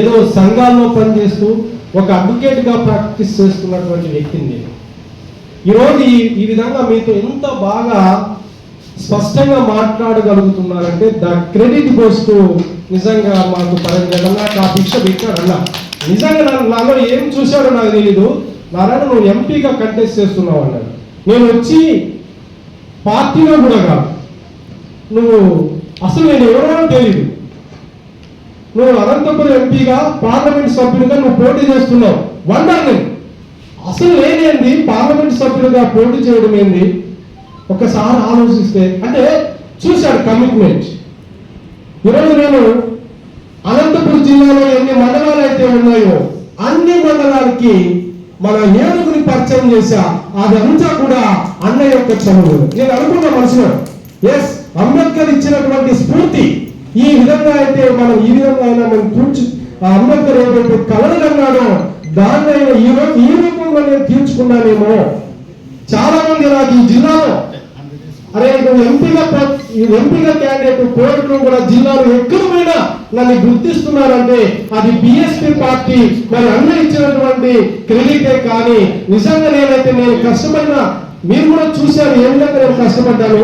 ఏదో సంఘాల్లో పనిచేస్తూ ఒక అడ్వకేట్గా ప్రాక్టీస్ చేస్తున్నటువంటి వ్యక్తిని నేను. ఈరోజు ఈ విధంగా మీతో ఎంత బాగా స్పష్టంగా మాట్లాడగలుగుతున్నారంటే ద క్రెడిట్ గోస్ టు నిజంగా మాకు పరం జగన్నాథ్ ఆ భిక్ష పెట్టాడన్న. నిజంగా నన్ను నాలో ఏం చూశాడో నాకు తెలీదు. నారాయణ నువ్వు ఎంపీగా కంటెస్ట్ చేస్తున్నావు అన్నాడు. నేను వచ్చి పార్టీలో కూడా కాదు. నువ్వు అసలు నేను ఎవరో తెలియదు నువ్వు అనంతపురం ఎంపీగా పార్లమెంట్ సభ్యుడిగా నువ్వు పోటీ చేస్తున్నావు. వండర్ నేను అసలు లేనేంది పార్లమెంట్ సభ్యుడిగా పోటీ చేయడం ఏంది? ఒకసారి ఆలోచిస్తే అంటే చూశాడు కమిట్మెంట్ ఈరోజు నేను అనంతపురం జిల్లాలో ఎన్ని మండలాలు అయితే ఉన్నాయో అన్ని మండలాలకి మన ఏనుగుని పరిచయం చేశా అదంతా కూడా అన్న యొక్క చదువు నేను అనుకున్న మనసులో ఎస్ అంబేద్కర్ ఇచ్చినటువంటి స్ఫూర్తి ఈ విధంగా అయితే మనం ఈ విధంగా అయినా మనం కూర్చు ఆ అంబేద్కర్ ఏదైతే కలలు అన్నాడో దాన్ని అయినా ఈ రోజు ఈ రూపంలో నేను తీర్చుకున్నానేమో. చాలా మంది నాకు ఈ జిల్లాలో. అరే నువ్వు ఎంపీగా ఎంపీగా క్యాండిడేట్ కోర్టులో కూడా జిల్లాలో ఎక్కడమైనా నన్ను గుర్తిస్తున్నారంటే అది బిఎస్పీ పార్టీ మరి అన్న ఇచ్చినటువంటి క్రెడిటే కానీ నిజంగా నేనైతే నేను కష్టమైన మీరు కూడా చూశారు ఏ విధంగా నేను కష్టపడ్డాను?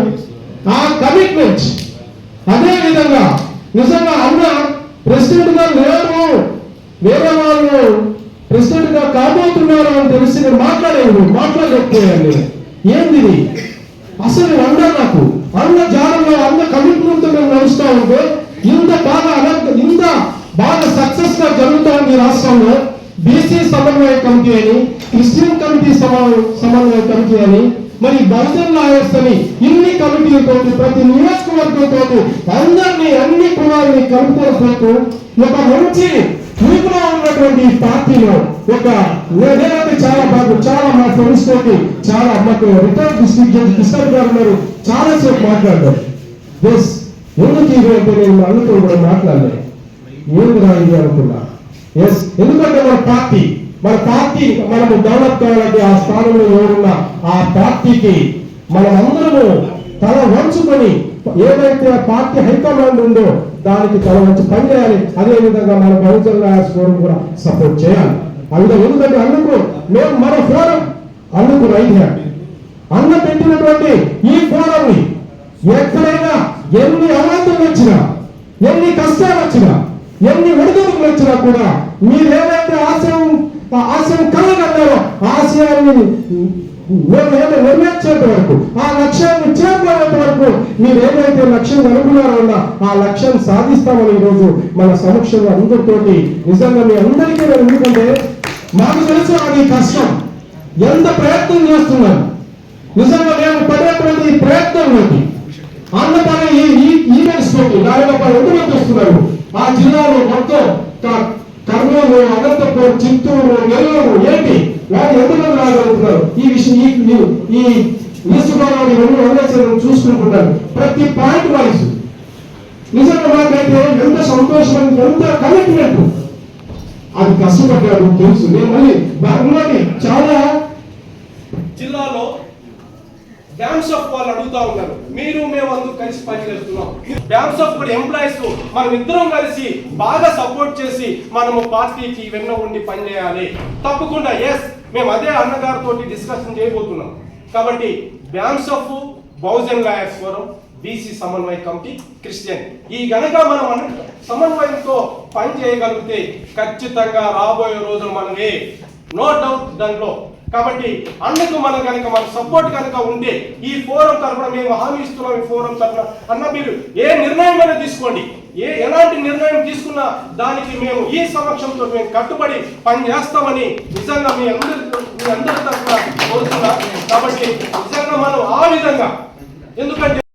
ఆ కమిట్మెంట్ అదే విధంగా నిజంగా అన్న ప్రెసిడెంట్గా లేరు వేరే వాళ్ళు ప్రెసిడెంట్గా కాబోతున్నారు అని తెలిసి నేను మాట్లాడేది మాట్లాడలేకపోయాను ఏంది అసలు అన్న నాకు అన్న జానంలో అన్న కమిట్మెంట్తో మేము నడుస్తా ఉంటే ఇంత బాగా ఇంత బాగా సక్సెస్గా జరుగుతా ఉంది రాష్ట్రంలో. బీసీ సమన్వయ కమిటీ అని క్రిస్టియన్ కమిటీ సమన్వయ కమిటీ అని మరి బహుజన్ నాయస్థని ఇన్ని కమిటీలతో ప్రతి నియోజకవర్గంతో అందరినీ అన్ని కులాలని కలుపుకోవడంతో ఒక మంచి ఊపిలో ఉన్నటువంటి పార్టీలో ఒక నేనైతే చాలా బాగు చాలా మా ఫ్రెండ్స్ తోటి చాలా మాకు రిటైర్ డిస్ట్రిక్ట్ జడ్జి కిషన్ గారు ఉన్నారు. చాలా సేపు మాట్లాడారు. ఎస్ ఎందుకు ఇది అంటే నేను అన్నతో కూడా మాట్లాడలేదు ఏంది రాయి అనుకున్నా? ఎస్ ఎందుకంటే మన పార్టీ మన పార్టీ మనము డెవలప్ కావాలంటే ఆ స్థానంలో ఎవరున్న ఆ పార్టీకి మనమందరము అందరము తల వంచుకొని ఏదైతే పార్టీ హైకమాండ్ ఉందో దానికి తల వంచి పనిచేయాలి అదే విధంగా మన బహుజన్ రాయల్స్ ఫోరం కూడా సపోర్ట్ చేయాలి. అందులో ఎందుకంటే అందుకు మేము మన ఫోరం అందుకు రైట్ హ్యాండ్. అన్న పెట్టినటువంటి ఈ ఫోరంని ఎక్కడైనా ఎన్ని అవాంతలు వచ్చినా ఎన్ని కష్టాలు వచ్చినా ఎన్ని ఒడిదుడుకులు వచ్చినా కూడా మీరు ఏదైతే ఆశయం ఆ ఆశయం కలగన్నారో లక్ష్యాన్ని నెరవేర్చేంత వరకు ఆ లక్ష్యాన్ని చేరుకునేంత వరకు మీరు ఏదైతే లక్ష్యం అనుకున్నారో ఆ లక్ష్యం సాధిస్తామని ఈరోజు మన సమక్షంలో అందరితోటి నిజంగా మీ అందరికీ ఎందుకంటే మాకు తెలుసు అది కష్టం. ఎంత ప్రయత్నం చేస్తున్నాను నిజంగా మేము పడేటువంటి ఈ ప్రయత్నంలోకి అన్నపడ ఈ ఈవెంట్స్ తోటి నాలుగు ఎందుకు వస్తున్నారు? ఆ జిల్లాలో మొత్తం కర్నూలు అనంతపురం చిత్తూరు నెల్లూరు ఏంటి వాళ్ళు ఎంతమంది రాగలుగుతున్నారు ఈ విషయం ఈ ఈ- ఈ ఈస్ట్ గోదావరి రెండు చూసుకుంటున్నారు ప్రతి పాయింట్ వైజ్ నిజంగా మాకైతే ఎంత సంతోషం ఎంత కమిట్మెంట్. అది కష్టపడ్డాడు తెలుసు. నేను మళ్ళీ బాగున్నది చాలా జిల్లాలో బ్యాంక్స్ ఆఫ్ వాళ్ళు అడుగుతా ఉన్నారు. మీరు మేము అందుకు కలిసి పనిచేస్తున్నాం. బ్యాంక్స్ ఆఫ్ కూడా ఎంప్లాయీస్ మనం ఇద్దరం కలిసి బాగా సపోర్ట్ చేసి మనము పార్టీకి వెన్న ఉండి పనిచేయాలి. తప్పకుండా ఎస్ మేము అదే అన్నగారితో డిస్కషన్ చేయబోతున్నాం. కాబట్టి banks of Bahujan lawyers forum BC సమన్వయ కమిటీ క్రిస్టియన్ ఈ గనక మనం సమన్వయంతో పని చేయగలిగితే ఖచ్చితంగా రాబోయే రోజులు మనమే నో డౌట్ దాంట్లో కాబట్టి అందుకు మనం కనుక మన సపోర్ట్ కనుక ఉంటే ఈ ఫోరం తరఫున మేము హామీ ఇస్తున్నాం ఈ ఫోరం తరఫున అన్న మీరు ఏ నిర్ణయం అయినా తీసుకోండి. ఏ ఎలాంటి నిర్ణయం తీసుకున్నా దానికి మేము ఈ సమక్షంతో మేము కట్టుబడి పని చేస్తామని నిజంగా మీ అందరి మీ అందరి తరఫున కోరుతున్నా. కాబట్టి నిజంగా మనం ఆ విధంగా ఎందుకంటే